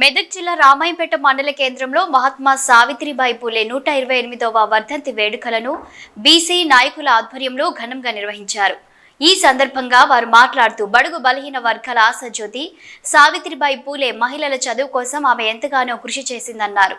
మెదక్ జిల్లా రామాయంపేట మండల కేంద్రంలో మహాత్మా సావిత్రిబాయి పూలే నూట ఇరవై ఎనిమిదవ వర్ధంతి వేడుకలను బీసీ నాయకుల ఆధ్వర్యంలో ఘనంగా నిర్వహించారు. ఈ సందర్భంగా వారు మాట్లాడుతూ బడుగు బలహీన వర్గాల ఆశజ్యోతి సావిత్రిబాయి పూలే మహిళల చదువు కోసం ఆమె ఎంతగానో కృషి చేసిందన్నారు.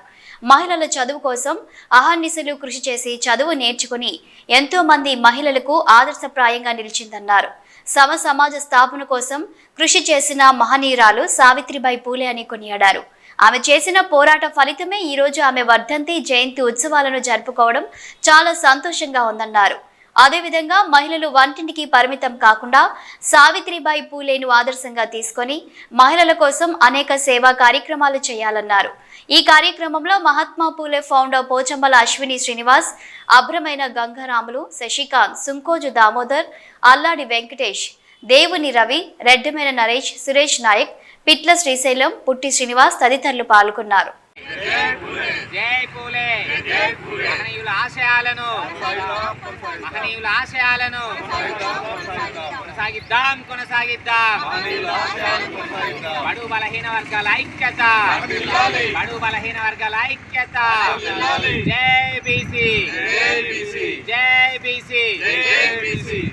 మహిళల చదువు కోసం అహర్నిశలు కృషి చేసి చదువు నేర్చుకుని ఎంతో మంది మహిళలకు ఆదర్శప్రాయంగా నిలిచిందన్నారు. సమ సమాజ స్థాపన కోసం కృషి చేసిన మహనీయురాలు సావిత్రిబాయి పూలే అని కొనియాడారు. ఆమె చేసిన పోరాట ఫలితమే ఈరోజు ఆమె వర్ధంతి జయంతి ఉత్సవాలను జరుపుకోవడం చాలా సంతోషంగా ఉందన్నారు. అదేవిధంగా మహిళలు వంటింటికి పరిమితం కాకుండా సావిత్రిబాయి పూలేను ఆదర్శంగా తీసుకొని మహిళల కోసం అనేక సేవా కార్యక్రమాలు చేయాలన్నారు. ఈ కార్యక్రమంలో మహాత్మా పూలే ఫౌండర్ పోచంబల అశ్విని శ్రీనివాస్ అభ్రమైన గంగారాములు శశికాంత్ సుంకోజు దామోదర్ అల్లాడి వెంకటేష్ దేవుని రవి రెడ్డమైన నరేష్ సురేష్ నాయక్ పిట్ల శ్రీశైలం పుట్టి శ్రీనివాస్ తదితరులు పాల్గొన్నారు. జై పూలే మహనీయుల ఆశయాలను మహనీయుల ఆశయాలను కొనసాగిద్దాం కొనసాగిద్దాం. బడు బలహీన వర్గాల ఐక్యత. బడు బలహీన వర్గాల ఐక్యత. జై బీసీ జై బీసీ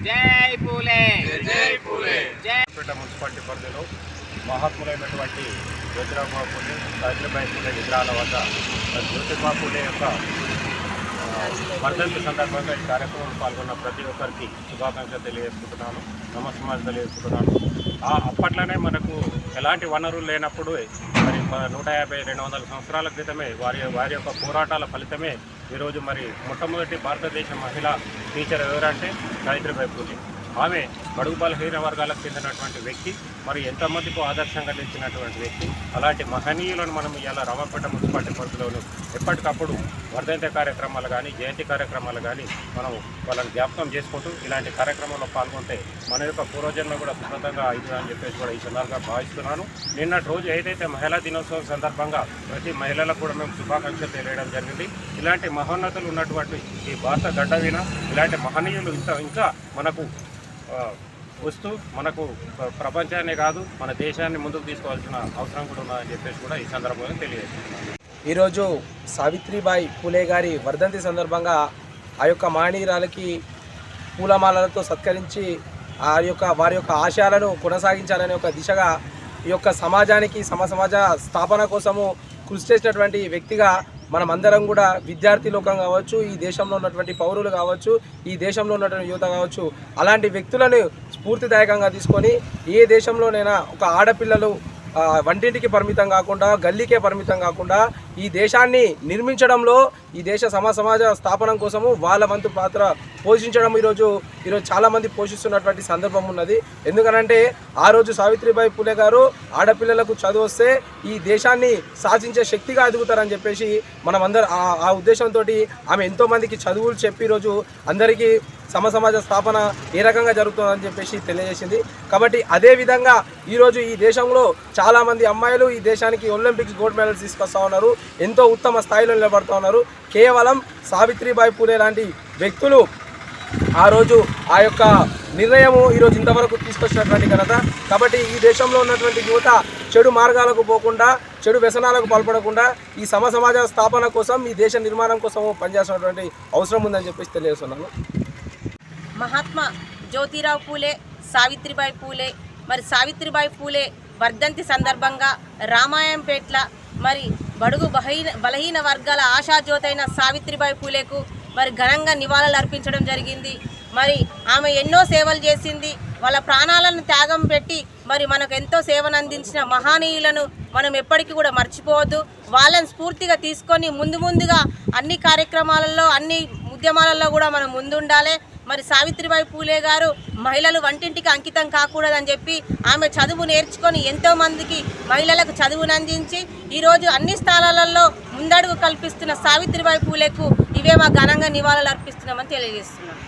జై పూలే జై పేట మున్సిపాలిటీ పరిధిలో మహాత్ములైనటువంటి జ్యోతిరావు పూలే సావిత్రిబాయి పూలే విగ్రహాల వద్ద మరి పూలే యొక్క వర్ధంతి సందర్భంగా ఈ కార్యక్రమంలో పాల్గొన్న ప్రతి ఒక్కరికి శుభాకాంక్షలు తెలియజేసుకుంటున్నాను నమస్కారం తెలియజేసుకుంటున్నాను. అప్పట్లోనే మనకు ఎలాంటి వనరులు లేనప్పుడు మరి నూట యాభై రెండు వందల సంవత్సరాల క్రితమే వారి వారి యొక్క పోరాటాల ఫలితమే ఈరోజు మరి మొట్టమొదటి భారతదేశ మహిళ టీచర్ ఎవరంటే సావిత్రిబాయి పూలే. ఆమె బడుగు బలహీన వర్గాలకు చెందినటువంటి వ్యక్తి మరి ఎంతమందికి ఆదర్శంగా నిలిచినటువంటి వ్యక్తి అలాంటి మహనీయులను మనం ఇలా రామపేట మున్సిపాలిటీ పరిధిలోను ఎప్పటికప్పుడు వర్ధంతి కార్యక్రమాలు కానీ జయంతి కార్యక్రమాలు కానీ మనం వాళ్ళని జ్ఞాపకం చేసుకుంటూ ఇలాంటి కార్యక్రమంలో పాల్గొంటే మన యొక్క పూర్వజన్మ కూడా సుఖతంగా అవుతుంది అని చెప్పేసి కూడా ఈ సందర్భంగా భావిస్తున్నాను. నిన్నటి రోజు ఏదైతే మహిళా దినోత్సవం సందర్భంగా ప్రతి మహిళలకు కూడా మేము శుభాకాంక్షలు తెలియడం జరిగింది. ఇలాంటి మహోన్నతులు ఉన్నటువంటి ఈ భారత గడ్డ ఇలాంటి మహనీయులు ఇంకా ఇంకా మనకు వస్తూ మనకు ప్రపంచాన్ని ప్రపంచాన్నే కాదు మన దేశాన్ని ముందుకు తీసుకోవాల్సిన అవసరం కూడా ఉన్నదని చెప్పేసి కూడా ఈ సందర్భంగా తెలియజేస్తున్నాను ఈరోజు సావిత్రిబాయి పూలే గారి వర్ధంతి సందర్భంగా ఆ యొక్క మహనీయురాలకి పూలమాలలతో సత్కరించి ఆ యొక్క వారి యొక్క ఆశయాలను కొనసాగించాలనే ఒక దిశగా ఈ యొక్క సమాజానికి సమ సమాజ స్థాపన కోసము కృషి చేసినటువంటి వ్యక్తిగా మనమందరం కూడా విద్యార్థి లోకం కావచ్చు ఈ దేశంలో ఉన్నటువంటి పౌరులు కావచ్చు ఈ దేశంలో ఉన్నటువంటి యువత కావచ్చు అలాంటి వ్యక్తులను స్ఫూర్తిదాయకంగా తీసుకొని ఏ దేశంలోనైనా ఒక ఆడపిల్లలు వంటింటికి పరిమితం కాకుండా గల్లీకే పరిమితం కాకుండా ఈ దేశాన్ని నిర్మించడంలో ఈ దేశ సమ సమాజ స్థాపనం కోసము వాళ్ళ వంతు పాత్ర పోషించడం ఈరోజు ఈరోజు చాలామంది పోషిస్తున్నటువంటి సందర్భం ఉన్నది. ఎందుకనంటే ఆ రోజు సావిత్రిబాయి పూలే గారు ఆడపిల్లలకు చదువు వస్తే ఈ దేశాన్ని సాధించే శక్తిగా ఎదుగుతారని చెప్పేసి మనం అందరు ఆ- ఉద్దేశంతో ఆమె ఎంతోమందికి చదువులు చెప్పి ఈరోజు అందరికీ సమ సమాజ స్థాపన ఏ రకంగా జరుగుతుందని చెప్పేసి తెలియజేసింది. కాబట్టి అదే విధంగా ఈరోజు ఈ దేశంలో చాలామంది అమ్మాయిలు ఈ దేశానికి ఒలింపిక్స్ గోల్డ్ మెడల్స్ తీసుకొస్తా ఉన్నారు. ఎంతో ఉత్తమ స్థాయిలో నిలబడుతూ ఉన్నారు. కేవలం సావిత్రిబాయి పూలే లాంటి వ్యక్తులు ఆ రోజు ఆ యొక్క నిర్ణయము ఈరోజు ఇంతవరకు తీసుకొచ్చినటువంటి ఘనత. కాబట్టి ఈ దేశంలో ఉన్నటువంటి యువత చెడు మార్గాలకు పోకుండా చెడు వ్యసనాలకు పాల్పడకుండా ఈ సమ సమాజ స్థాపన కోసం ఈ దేశ నిర్మాణం కోసం పనిచేసినటువంటి అవసరం ఉందని చెప్పేసి తెలియజేస్తున్నాను. మహాత్మా జ్యోతిరావు పూలే సావిత్రిబాయి పూలే మరి సావిత్రిబాయి పూలే వర్ధంతి సందర్భంగా రామాయంపేట్ల మరి బడుగు బలహీన బలహీన వర్గాల ఆశాజ్యోతైన సావిత్రిబాయి పూలేకు మరి ఘనంగా నివాళులు అర్పించడం జరిగింది. మరి ఆమె ఎన్నో సేవలు చేసింది. వాళ్ళ ప్రాణాలను త్యాగం పెట్టి మరి మనకు ఎంతో సేవను అందించిన మహానీయులను మనం ఎప్పటికీ కూడా మర్చిపోవద్దు. వాళ్ళని స్ఫూర్తిగా తీసుకొని ముందు ముందుగా అన్ని కార్యక్రమాలలో అన్ని ఉద్యమాలలో కూడా మనం ముందుండాలి. మరి సావిత్రిబాయి పూలే గారు మహిళలు వంటింటికి అంకితం కాకూడదని చెప్పి ఆమె చదువు నేర్చుకొని ఎంతోమందికి మహిళలకు చదువును అందించి ఈరోజు అన్ని స్థానాలలో ముందడుగు కల్పిస్తున్న సావిత్రిబాయి పూలేకు ఇవే మా ఘనంగా నివాళులు అర్పిస్తున్నామని తెలియజేస్తున్నాం.